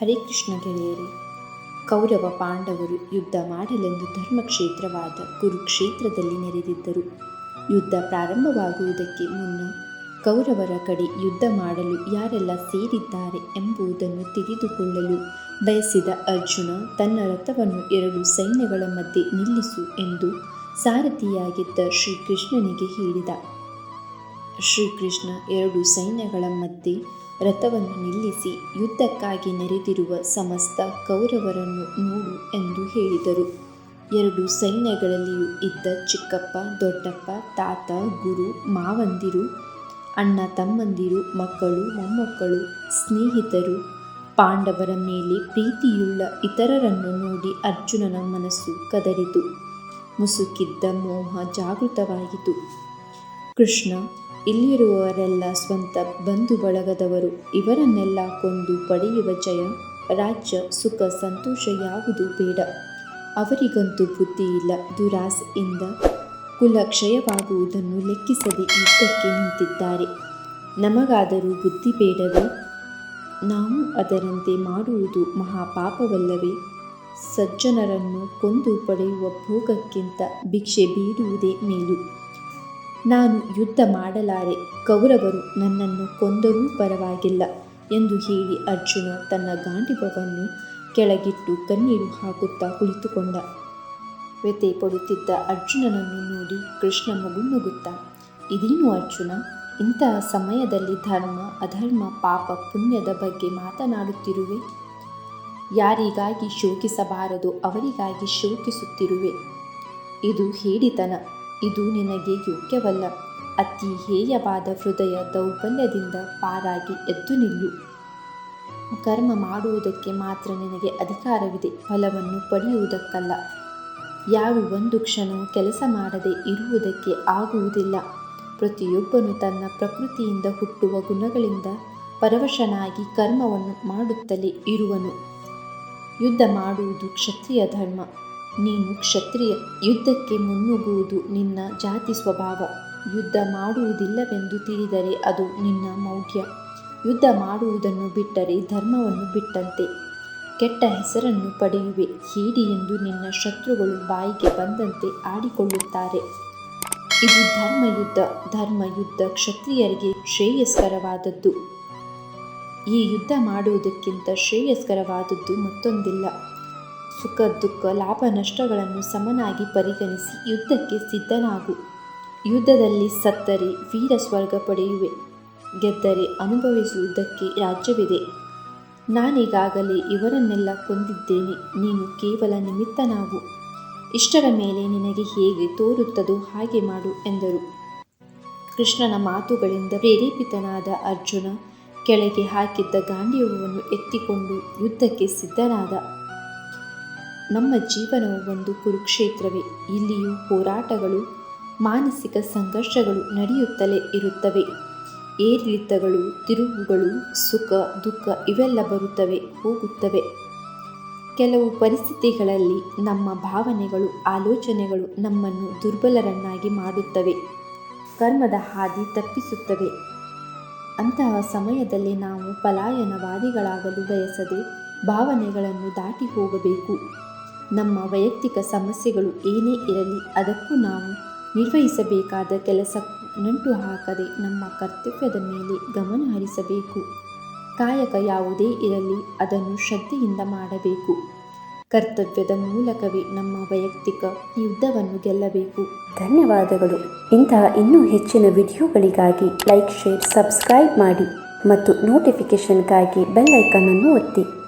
ಹರೇ ಕೃಷ್ಣ ಗೆಳೆಯರು ಕೌರವ ಪಾಂಡವರು ಯುದ್ಧ ಮಾಡಲೆಂದು ಧರ್ಮಕ್ಷೇತ್ರವಾದ ಕುರುಕ್ಷೇತ್ರದಲ್ಲಿ ನೆರೆದಿದ್ದರು. ಯುದ್ಧ ಪ್ರಾರಂಭವಾಗುವುದಕ್ಕೆ ಮುನ್ನ ಕೌರವರ ಕಡೆ ಯುದ್ಧ ಮಾಡಲು ಯಾರೆಲ್ಲ ಸೇರಿದ್ದಾರೆ ಎಂಬುದನ್ನು ತಿಳಿದುಕೊಳ್ಳಲು ಬಯಸಿದ ಅರ್ಜುನ ತನ್ನ ರಥವನ್ನು ಎರಡು ಸೈನ್ಯಗಳ ಮಧ್ಯೆ ನಿಲ್ಲಿಸು ಎಂದು ಸಾರಥಿಯಾಗಿದ್ದ ಶ್ರೀಕೃಷ್ಣನಿಗೆ ಹೇಳಿದ. ಶ್ರೀಕೃಷ್ಣ ಎರಡು ಸೈನ್ಯಗಳ ಮಧ್ಯೆ ರಥವನ್ನು ನಿಲ್ಲಿಸಿ ಯುದ್ಧಕ್ಕಾಗಿ ನೆರೆದಿರುವ ಸಮಸ್ತ ಕೌರವರನ್ನು ನೋಡು ಎಂದು ಹೇಳಿದರು. ಎರಡು ಸೈನ್ಯಗಳಲ್ಲಿಯೂ ಇದ್ದ ಚಿಕ್ಕಪ್ಪ, ದೊಡ್ಡಪ್ಪ, ತಾತ, ಗುರು, ಮಾವಂದಿರು, ಅಣ್ಣ ತಮ್ಮಂದಿರು, ಮಕ್ಕಳು, ಮೊಮ್ಮಕ್ಕಳು, ಸ್ನೇಹಿತರು, ಪಾಂಡವರ ಮೇಲೆ ಪ್ರೀತಿಯುಳ್ಳ ಇತರರನ್ನು ನೋಡಿ ಅರ್ಜುನನ ಮನಸ್ಸು ಕದರಿತು. ಮುಸುಕಿದ್ದ ಮೋಹ ಜಾಗೃತವಾಯಿತು ಕೃಷ್ಣ ಇಲ್ಲಿರುವವರೆಲ್ಲ ಸ್ವಂತ ಬಂಧು ಬಳಗದವರು, ಇವರನ್ನೆಲ್ಲ ಕೊಂದು ಪಡೆಯುವ ಜಯ, ರಾಜ್ಯ, ಸುಖ, ಸಂತೋಷ ಯಾವುದು ಬೇಡ. ಅವರಿಗಂತೂ ಬುದ್ಧಿ ಇಲ್ಲ. ದುರಾಸೆಯಿಂದ ಕುಲ ಕ್ಷಯವಾಗುವುದನ್ನು ಲೆಕ್ಕಿಸದೆ ಯುದ್ಧಕ್ಕೆ ನಿಂತಿದ್ದಾರೆ. ನಮಗಾದರೂ ಬುದ್ಧಿ ಬೇಡವೇ? ನಾವು ಅದರಂತೆ ಮಾಡುವುದು ಮಹಾಪಾಪವಲ್ಲವೇ? ಸಜ್ಜನರನ್ನು ಕೊಂದು ಪಡೆಯುವ ಭೋಗಕ್ಕಿಂತ ಭಿಕ್ಷೆ ಬೀಡುವುದೇ ಮೇಲು. ನಾನು ಯುದ್ಧ ಮಾಡಲಾರೆ, ಕೌರವರು ನನ್ನನ್ನು ಕೊಂದರೂ ಪರವಾಗಿಲ್ಲ ಎಂದು ಹೇಳಿ ಅರ್ಜುನ ತನ್ನ ಗಾಂಡಿವವನ್ನು ಕೆಳಗಿಟ್ಟು ಕಣ್ಣೀರು ಹಾಕುತ್ತಾ ಕುಳಿತುಕೊಂಡ. ವ್ಯತೆ ಪಡುತ್ತಿದ್ದ ಅರ್ಜುನನನ್ನು ನೋಡಿ ಕೃಷ್ಣ ಮುಗುಳ್ನಗುತ್ತಾ ಇದೇನು ಅರ್ಜುನ? ಇಂತಹ ಸಮಯದಲ್ಲಿ ಧರ್ಮ, ಅಧರ್ಮ, ಪಾಪ, ಪುಣ್ಯದ ಬಗ್ಗೆ ಮಾತನಾಡುತ್ತಿರುವೆ? ಯಾರಿಗಾಗಿ ಶೋಕಿಸಬಾರದು ಅವರಿಗಾಗಿ ಶೋಕಿಸುತ್ತಿರುವೆ? ಇದು ಹೇಡಿತನ ಇದು ನಿನಗೆ ಯೋಗ್ಯವಲ್ಲ. ಅತಿ ಹೇಯವಾದ ಹೃದಯ ದೌರ್ಬಲ್ಯದಿಂದ ಪಾರಾಗಿ ಎದ್ದು ನಿಲ್ಲು. ಕರ್ಮ ಮಾಡುವುದಕ್ಕೆ ಮಾತ್ರ ನಿನಗೆ ಅಧಿಕಾರವಿದೆ. ಫಲವನ್ನು ಪಡೆಯುವುದಕ್ಕಲ್ಲ. ಯಾರು ಒಂದು ಕ್ಷಣ ಕೆಲಸ ಮಾಡದೆ ಇರುವುದಕ್ಕೆ ಆಗುವುದಿಲ್ಲ. ಪ್ರತಿಯೊಬ್ಬನು ತನ್ನ ಪ್ರಕೃತಿಯಿಂದ ಹುಟ್ಟುವ ಗುಣಗಳಿಂದ ಪರವಶನಾಗಿ ಕರ್ಮವನ್ನು ಮಾಡುತ್ತಲೇ ಇರುವನು. ಯುದ್ಧ ಮಾಡುವುದು ಕ್ಷತ್ರಿಯ ಧರ್ಮ. ನೀನು ಕ್ಷತ್ರಿಯ, ಯುದ್ಧಕ್ಕೆ ಮುನ್ನುಗ್ಗುವುದು ನಿನ್ನ ಜಾತಿ ಸ್ವಭಾವ. ಯುದ್ಧ ಮಾಡುವುದಿಲ್ಲವೆಂದು ತಿಳಿದರೆ ಅದು ನಿನ್ನ ಮೌಢ್ಯ. ಯುದ್ಧ ಮಾಡುವುದನ್ನು ಬಿಟ್ಟರೆ ಧರ್ಮವನ್ನು ಬಿಟ್ಟಂತೆ. ಕೆಟ್ಟ ಹೆಸರನ್ನು ಪಡೆಯುವೆ, ಹೀಡಿ ಎಂದು ನಿನ್ನ ಶತ್ರುಗಳು ಬಾಯಿಗೆ ಬಂದಂತೆ ಆಡಿಕೊಳ್ಳುತ್ತಾರೆ. ಇದು ಧರ್ಮಯುದ್ಧ ಧರ್ಮಯುದ್ಧ ಕ್ಷತ್ರಿಯರಿಗೆ ಶ್ರೇಯಸ್ಕರವಾದದ್ದು. ಈ ಯುದ್ಧ ಮಾಡುವುದಕ್ಕಿಂತ ಶ್ರೇಯಸ್ಕರವಾದದ್ದು ಮತ್ತೊಂದಿಲ್ಲ. ಸುಖ, ದುಃಖ, ಲಾಭ, ನಷ್ಟಗಳನ್ನು ಸಮನಾಗಿ ಪರಿಗಣಿಸಿ ಯುದ್ಧಕ್ಕೆ ಸಿದ್ಧನಾಗು. ಯುದ್ಧದಲ್ಲಿ ಸತ್ತರೆ ವೀರ ಸ್ವರ್ಗ ಪಡೆಯುವೆ. ಗೆದ್ದರೆ ಅನುಭವಿಸುವುದಕ್ಕೆ ರಾಜ್ಯವಿದೆ. ನಾನೀಗಾಗಲೇ ಇವರನ್ನೆಲ್ಲ ಕೊಂದಿದ್ದೇನೆ. ನೀನು ಕೇವಲ ನಿಮಿತ್ತನಾಗು. ಇಷ್ಟರ ಮೇಲೆ ನಿನಗೆ ಹೇಗೆ ತೋರುತ್ತದೋ ಹಾಗೆ ಮಾಡು ಎಂದರು. ಕೃಷ್ಣನ ಮಾತುಗಳಿಂದ ಪ್ರೇರೇಪಿತನಾದ ಅರ್ಜುನ ಕೆಳಗೆ ಹಾಕಿದ್ದ ಗಾಂಡಿಯವನ್ನು ಎತ್ತಿಕೊಂಡು ಯುದ್ಧಕ್ಕೆ ಸಿದ್ಧನಾದ. ನಮ್ಮ ಜೀವನವು ಒಂದು ಕುರುಕ್ಷೇತ್ರವೇ. ಇಲ್ಲಿಯೂ ಹೋರಾಟಗಳು, ಮಾನಸಿಕ ಸಂಘರ್ಷಗಳು ನಡೆಯುತ್ತಲೇ ಇರುತ್ತವೆ. ಏರಿಳಿತಗಳು, ತಿರುವುಗಳು, ಸುಖ, ದುಃಖ ಇವೆಲ್ಲ ಬರುತ್ತವೆ, ಹೋಗುತ್ತವೆ. ಕೆಲವು ಪರಿಸ್ಥಿತಿಗಳಲ್ಲಿ ನಮ್ಮ ಭಾವನೆಗಳು, ಆಲೋಚನೆಗಳು ನಮ್ಮನ್ನು ದುರ್ಬಲರನ್ನಾಗಿ ಮಾಡುತ್ತವೆ. ಕರ್ಮದ ಹಾದಿ ತಪ್ಪಿಸುತ್ತವೆ. ಅಂತಹ ಸಮಯದಲ್ಲಿ ನಾವು ಪಲಾಯನವಾದಿಗಳಾಗಲು ಬಯಸದೆ ಭಾವನೆಗಳನ್ನು ದಾಟಿ ಹೋಗಬೇಕು. ನಮ್ಮ ವೈಯಕ್ತಿಕ ಸಮಸ್ಯೆಗಳು ಏನೇ ಇರಲಿ ಅದಕ್ಕೂ ನಾವು ನಿರ್ವಹಿಸಬೇಕಾದ ಕೆಲಸ ನಂಟು ಹಾಕದೆ ನಮ್ಮ ಕರ್ತವ್ಯದ ಮೇಲೆ ಗಮನ ಹರಿಸಬೇಕು. ಕಾಯಕ ಯಾವುದೇ ಇರಲಿ ಅದನ್ನು ಶ್ರದ್ಧೆಯಿಂದ ಮಾಡಬೇಕು. ಕರ್ತವ್ಯದ ಮೂಲಕವೇ ನಮ್ಮ ವೈಯಕ್ತಿಕ ಯುದ್ಧವನ್ನು ಗೆಲ್ಲಬೇಕು. ಧನ್ಯವಾದಗಳು. ಇಂತಹ ಇನ್ನೂ ಹೆಚ್ಚಿನ ವಿಡಿಯೋಗಳಿಗಾಗಿ ಲೈಕ್, ಶೇರ್, ಸಬ್ಸ್ಕ್ರೈಬ್ ಮಾಡಿ ಮತ್ತು ನೋಟಿಫಿಕೇಷನ್ಗಾಗಿ ಬೆಲ್ ಒತ್ತಿ.